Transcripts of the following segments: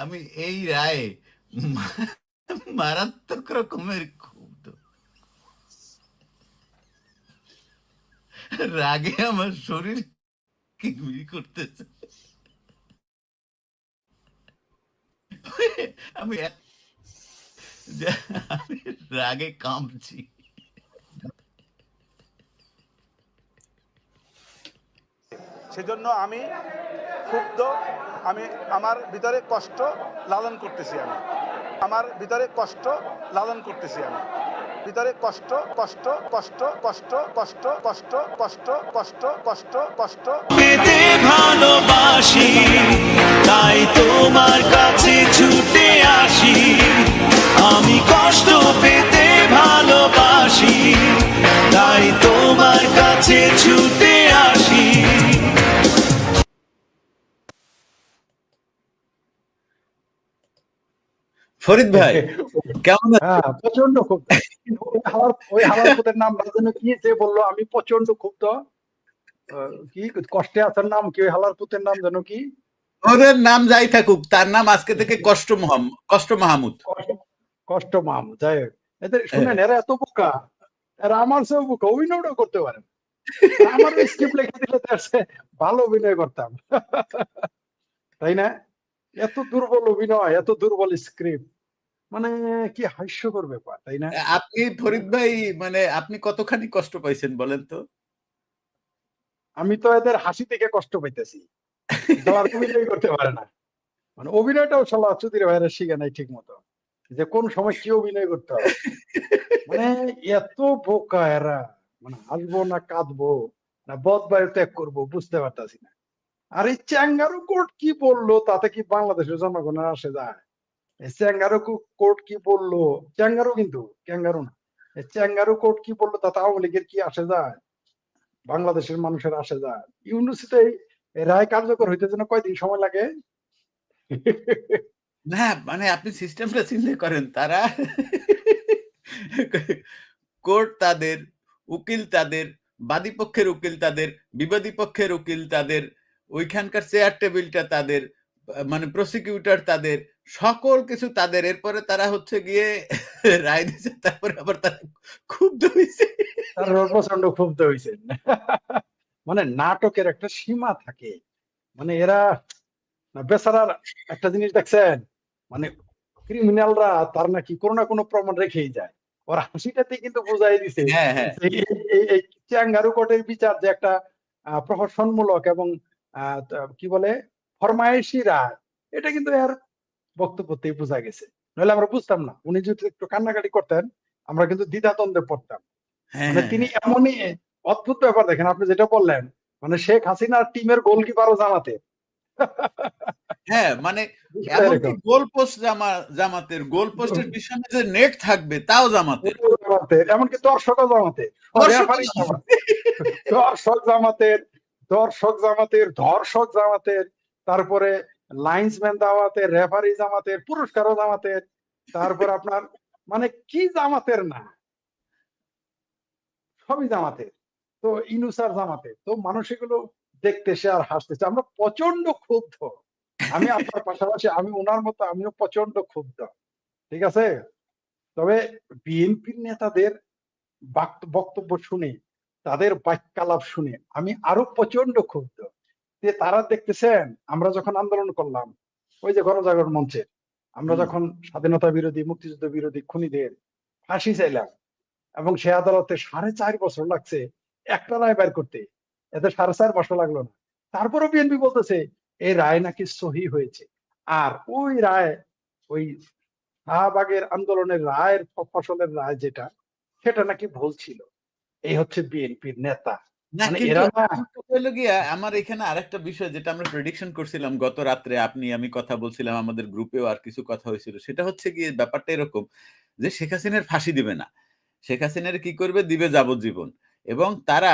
আমি এই রায়ে মারাত্মক রকমের ক্ষুব্ধ। রাগে আমার শরীর কিরমির করতেছে। আমি আমি রাগে কাঁপছি। সেজন্য আমি ক্ষুব্ধ আমি আমার ভিতরে কষ্ট লালন করতেছি আমি আমার ভিতরে কষ্ট লালন করতেছি আমি ভিতরে কষ্ট কষ্ট কষ্ট কষ্ট কষ্ট কষ্ট কষ্ট কষ্ট কষ্ট কষ্ট ভালোবাসি ফরিদ ভাই কেমন হ্যাঁ প্রচণ্ড ক্ষুব্ধ। ওই পুতের নাম কি সে বলল? আমি প্রচণ্ড ক্ষুব্ধ। কি কষ্টে আসার নাম কি? ওই হালার পুতের নাম যেন কি? ওদের নাম যাই থাকুক তার নাম আজকে থেকে কষ্ট মহাম কষ্ট মাহমুদ। কষ্ট- মাম যাই হোক। এদের শুনেন এরা এত বোকা। এরা আমার চেয়েও বোকা অভিনয়টা করতে পারে। আমার স্ক্রিপ্ট লিখে দিলে ভালো অভিনয় করতাম। তাই না? এত দুর্বল অভিনয় এত দুর্বল স্ক্রিপ্ট মানে কি হাস্যকর ব্যাপার তাই না? আপনি ফরিদ ভাই মানে আপনি কতখানি কষ্ট পাইছেন বলেন তো? আমি তো এদের হাসি থেকে কষ্ট পাইতেছি। অভিনয় করতে পারে না। মানে অভিনয়টাও সালা চুদির ভাইরা শিখে নাই ঠিক মতো যে কোন সময় কি অভিনয় করতে হবে। মানে এত বোকা এরা। মানে হাসবো না কাঁদবো না বদ বায়ু ত্যাগ করব বুঝতে পারতাছি না। আর এই চ্যাঙ্গারু কোর্ট কি বলল? তাতে কি বাংলাদেশের জনগণের আসে যায়? চ্যাঙ্গারু কোর্ট কি বলল? চ্যাঙ্গারু কিন্তু ক্যাঙ্গারু না। চ্যাঙ্গারু কোর্ট কি বলল? তাতে আওয়ামী লীগের কি আসে যায়? বাংলাদেশের মানুষের আসে যায়। ইউনিভার্সিটি রায় কার্যকর হইতে যেন কয়দিন সময় লাগে? না মানে আপনি সিস্টেমটা চিন্তা করেন, তারা কোর্ট তাদের, উকিল তাদের, বাদী পক্ষের উকিল তাদের, বিবাদী পক্ষের উকিল তাদের ওইখানকার চেয়ার টেবিলটা তাদের মানে প্রসিকিউটর তাদের সকল কিছু তাদের এরপরে তারা হচ্ছে গিয়ে রায় দিয়েছে তারপরে আবার তারা ক্ষুব্ধ হয়েছে প্রচণ্ড ক্ষুব্ধ হয়েছেন মানে নাটকের একটা সীমা থাকে মানে এরা বেচারার একটা জিনিস দেখছেন মানে ক্রিমিনালরা তার নাকি কোনো না কোনো প্রমাণ রেখেই যায় ওর হাসিটাতে কিন্তু বোঝাই দিছে হ্যাঁ হ্যাঁ এই- চ্যাঙ্গারু কোর্টের বিচার যে একটা প্রহসনমূলক এবং কি বলে? ফরমায়েশি রায় এটা কিন্তু এর বক্তব্যতেই বোঝা গেছে। নইলে আমরা বুঝতাম না। উনি যদি একটু কান্নাকাটি করতেন আমরা কিন্তু দ্বিধাদ্বন্দ্বে পড়তাম। হ্যাঁ মানে তিনি এমনই অদ্ভুত ব্যাপার। দেখেন আপনি যেটা বললেন মানে শেখ হাসিনার টিমের গোলকিপারও জামাতে। হ্যাঁ মানে এমনকি এরকম। গোল পোস্ট জামা জামাতের গোল পোস্টের পিছনে যে নেট থাকবে তাও জামাতের। জামাতের, এমনকি জামাতে। দর্শকও জামাতে। দর্শক জামাতের দর্শক জামাতের ধর্ষক জামাতের, তারপরে লাইন্সম্যান জামাতের রেফারি জামাতের, পুরস্কারও জামাতের, তারপর আপনার মানে কি জামাতের না? সবই জামাতের। তো ইনুসার জামাতের। তো মানুষ এগুলো দেখতেছে আর হাসতেছে। আমরা প্রচণ্ড ক্ষুব্ধ। আমি আপনার পাশাপাশি, আমি ওনার মতো, আমিও প্রচণ্ড ক্ষুব্ধ। ঠিক আছে? তবে বিএনপির নেতাদের বক্তব্য শুনে তাদের বাক্যালাপ শুনে আমি আরও প্রচণ্ড ক্ষুব্ধ। যে তারা দেখতেছেন আমরা যখন আন্দোলন করলাম ওই যে গণজাগরণ মঞ্চের আমরা যখন স্বাধীনতা বিরোধী মুক্তিযুদ্ধ বিরোধী খুনিদের ফাঁসি চাইলাম এবং সে আদালতে সাড়ে চার বছর লাগছে একটা রায় বের করতে এতে সাড়ে চার বছর লাগল না। তারপরও বিএনপি বলতেছে এই রায় নাকি সহি হয়েছে। আর ওই রায় ওই শাহবাগের আন্দোলনের রায়ের ফসলের রায় যেটা সেটা নাকি ভুল ছিল। এই হচ্ছে বিএনপির নেতা। মানে আমার এখানে আরেকটা বিষয় যেটা আমরা প্রেডিকশন করছিলাম গত রাত্রে আপনি আমি কথা বলছিলাম আমাদের গ্রুপেও আর কিছু কথা হয়েছিল। সেটা হচ্ছে গিয়ে ব্যাপারটা এরকম যে শেখ হাসিনার ফাঁসি দিবে না। শেখ হাসিনার কি করবে? দিবে যাবজ্জীবন। এবং তারা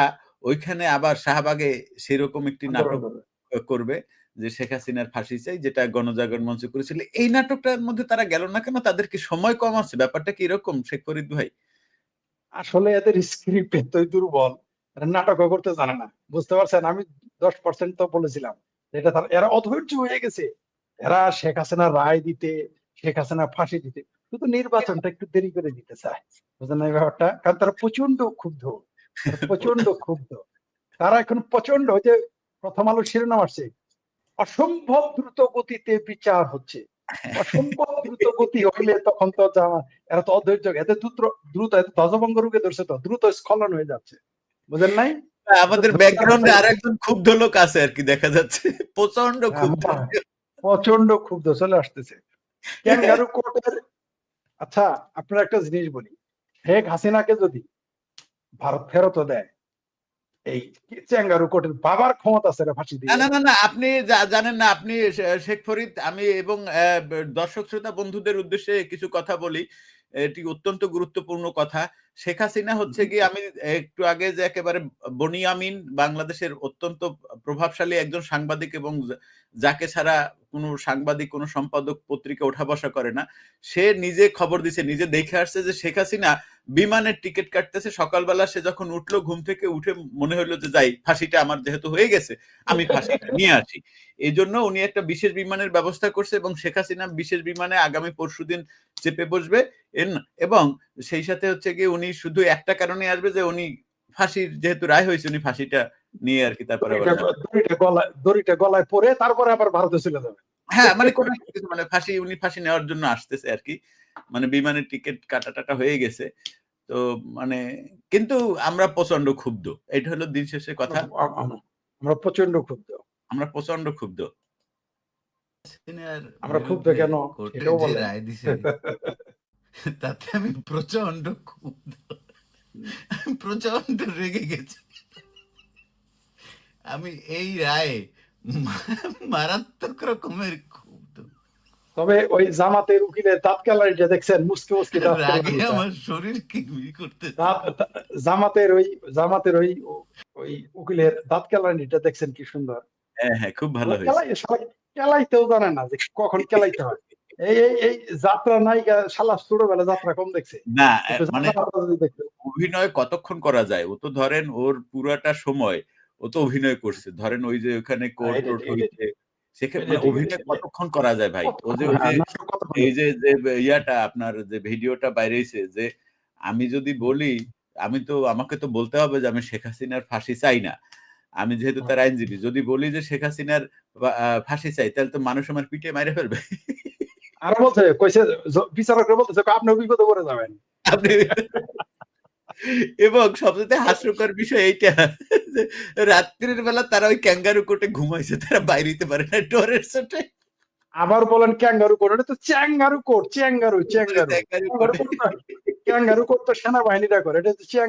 ওইখানে আবার শাহবাগে সেরকম একটি নাটক করবে। যে শেখ হাসিনার ফাঁসি চাই যেটা গণজাগরণ মঞ্চ করেছিল। এই নাটকটার মধ্যে তারা গেল না কেন? তাদের কি সময় কম আছে। ব্যাপারটা কি এরকম শেখ ফরিদ ভাই? আসলে এদের স্ক্রিপ্ট এতই দুর্বল, এরা নাটকও করতে জানে না। বুঝতে পারছেন? আমি দশ পার্সেন্ট তো বলেছিলাম এটা তার এরা অধৈর্য হয়ে গেছে। এরা শেখ হাসিনা রায় দিতে, শেখ হাসিনা ফাঁসি দিতে, শুধু নির্বাচনটা একটু দেরি করে দিতে চায়। বুঝলেন এই ব্যাপারটা? কারণ তারা প্রচণ্ড ক্ষুব্ধ। প্রচণ্ড ক্ষুব্ধ। তারা এখন প্রচণ্ড যে প্রথম আলো শিরোনাম আসছে। অসম্ভব দ্রুত গতিতে বিচার হচ্ছে। অসম্ভব দ্রুত গতি হইলে তখন তো এরা তো অধৈর্য। এত দ্রুত দ্রুত এত ধ্বজভঙ্গ রোগে ধরছে তো দ্রুত স্খলন হয়ে যাচ্ছে। বুঝেন নাই? আমাদের ব্যাকগ্রাউন্ডে আর একজন ক্ষুব্ধ লোক আছে আর কি দেখা যাচ্ছে। প্রচণ্ড ক্ষুব্ধ। হ্যাঁ, প্রচণ্ড ক্ষুব্ধ চলে আসতেছে। ক্যাঙ্গারু কোর্টের আচ্ছা আপনার একটা জিনিস বলি। শেখ হাসিনাকে যদি ভারত ফেরত দেয় এই কোর্টের বাবার ক্ষমতা আছে ফাঁসি দিয়ে না না না আপনি জানেন না, আপনি শেখ ফরিদ, আমি এবং দর্শক শ্রোতা বন্ধুদের উদ্দেশ্যে কিছু কথা বলি। এটি অত্যন্ত গুরুত্বপূর্ণ কথা। শেখ হাসিনা হচ্ছে কি আমি একটু আগে যে একেবারে বনিয়ামিন বাংলাদেশের অত্যন্ত প্রভাবশালী একজন সাংবাদিক এবং যাকে ছাড়া কোনো সাংবাদিক, কোনো সম্পাদক পত্রিকা ওঠা বসা করে না। সে নিজে খবর দিছে, নিজে দেখে আসছে যে শেখ হাসিনা বিমানের টিকিট কাটতেছে সকালবেলা সে যখন উঠল ঘুম থেকে উঠে মনে হলো যে যাই ফাঁসিটা আমার যেহেতু হয়ে গেছে আমি ফাঁসিটা নিয়ে আসি। এই জন্য উনি একটা বিশেষ বিমানের ব্যবস্থা করছে এবং শেখ হাসিনা বিশেষ বিমানে আগামী পরশুদিন চেপে বসবে। এবং সেই সাথে হচ্ছে গিয়ে উনি শুধু একটা কারণে আসবে যে উনি ফাঁসির যেহেতু রায় হয়েছে উনি ফাঁসিটা নিয়ে আর কি তারপরে দড়িটা- গলায় দড়িটা গলায় পরে তারপরে আবার ভারতে চলে যাবে। হ্যাঁ মানে কোনো মানে ফাঁসি উনি ফাঁসি নেওয়ার জন্য আসতেছে আর কি। মানে বিমানের টিকিট কাটা টাটা হয়ে গেছে। তো মানে কিন্তু আমরা প্রচণ্ড ক্ষুব্ধ। এটা হলো দিন শেষের কথা। আম- আম- আমরা প্রচণ্ড ক্ষুব্ধ। আমরা প্রচণ্ড ক্ষুব্ধ। আমরা ক্ষুব্ধ কেন? রায় দিছে তাতে আমি প্রচণ্ড ক্ষুব্ধ। প্রচণ্ড রেগে গেছি। আমি এই রায় মা- মারাত্মক রকমের তবে ওই জামাতের উকিলের দাঁত কেলারিটা দেখছেন? মুসকে মুসকে দাঁত আমার শরীর করতে জামাতের ওই জামাতের ওই ওই উকিলের দাঁত কেলানিটা দেখছেন কি সুন্দর? হ্যাঁ হ্যাঁ খুব ভালো হয়েছে। কেলাইতেও জানে না যে কখন কেলাইতে হয়। এই এই এই যাত্রা নায়িকা শালা ছোটবেলা যাত্রা কম দেখছে। না মানে। অভিনয় কতক্ষণ করা যায়? ও তো ধরেন ওর পুরাটা সময় ও তো অভিনয় করছে। ধরেন ওই যে ওখানে কোর্ট এটা টোট হইছে ঠিক, অভিনয় কতক্ষণ করা যায় ভাই? ও যে এই যে যে ইয়াটা আপনার যে ভিডিওটা বাইরেছে যে আমি যদি বলি আমি তো আমাকে তো বলতে হবে যে আমি শেখ হাসিনার ফাঁসি চাই না। আমি যেহেতু তার আইনজীবী যদি বলি যে শেখ হাসিনার ফাঁসি চাই তাহলে তো মানুষ আমার পিঠে মাইরে ফেলবে। আরও বলছে কইছে বিচারকরা বলতেছে আপনি অভিজ্ঞতা করে যাবেন। আপনি এবং সবচেয়ে হাস্যকর বিষয় এইটা। যে রাত্রির বেলা তারা ওই ক্যাঙ্গারু কোটে ঘুমাইছে তারা বাইরেতে পারে না ডোরের সাথে আবার বলেন ক্যাঙ্গারু কোট এটা তো চ্যাঙ্গারু কোট চ্যাঙ্গারু চ্যাঙ্গারু। ক্যাঙ্গারু কোট তো সেনাবাহিনীরা করে এটা তো চ্যাং